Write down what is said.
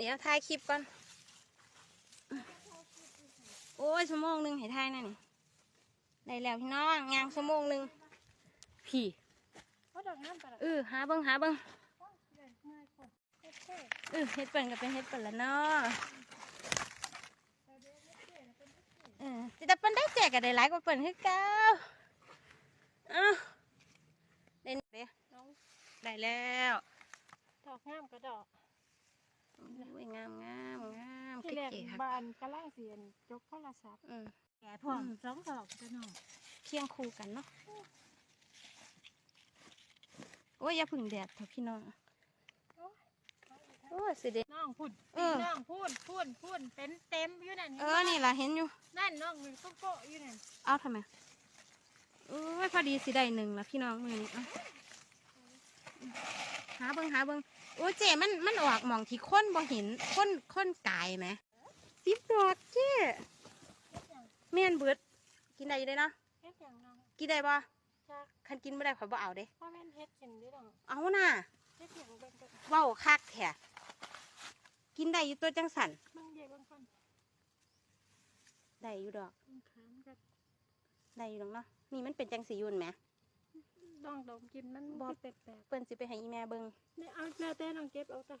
เดี๋ยวถ่ายคลิปก่อน โอ้ยชั่วโมงหนึ่งให้ถ่ายหนั่นนี่ได้แล้วพี่น้องงานชั่วโมงหนึ่งพี่เขาดอกน้ำปลาเออหาเบิ้งหาเบิ้งเมื่อยคนเฮ็ดเท่เออเฮ็ดเปิ่นก็เป็นเฮ็ดเปิ่นละเนาะเออแต่เปิ้นได้แจกก็ได้หลายกว่าเปิ่นคือเก่าอ้าวได้เด้น้องได้แล้วดอกงามกระดอก โอ้ยงามงามงามที่แรกเก๋ๆครับบานกระล่างเสียนจกโทรศัพท์อืม แก่พร้อมสองดอกจะน้องเคียงคู่กันเนาะโอ้ยอย่าพึ่งแดดเถอะพี่น้องโอ้ยสิเด น้องพุ่นเออ น้องพุ่นพุ่นพุ่นเป็นเต็มอยู่นั่นเออนี่ล่ะเห็นอยู่ นั่นน้องหนึ่งโกโก้อยู่นั่นเอาทำไมโอ้ยพอดีสิได้หนึ่งละพี่น้องมือนี้เอา หาเบิงหาเบิงโอ้ยเจมันมันออกหมองที่ค้นบ่เห็นค้นค้นกายไหมสิบดอกเจเฮ็ดอย่างเมียนเบิดกินได้อยู่เด้เนาะเฮ็ดอย่างน้องกินได้บ่จากคันกินไม่ได้ข่อยบ่เอาเด้พ่อแม่นเฮ็ดกินด้วยน้องเอาน่ะเฮ็ดอย่างเบิ่งเบิ่งเว้าคักแท้กินได้อยู่ตัวจังสันเบิ่งเดียวเบิ่งคนได้อยู่ดอกเบิ่งขามก็ได้อยู่ดอกเนาะนี่มันเป็นจังสียุ่นไหม ดองดมกินมันบ่บ่แปลกเปิ้นสิไปให้อีแม่เบิงๆเนี่ยเอาแล้วแต่น้องเก็บเอาแต่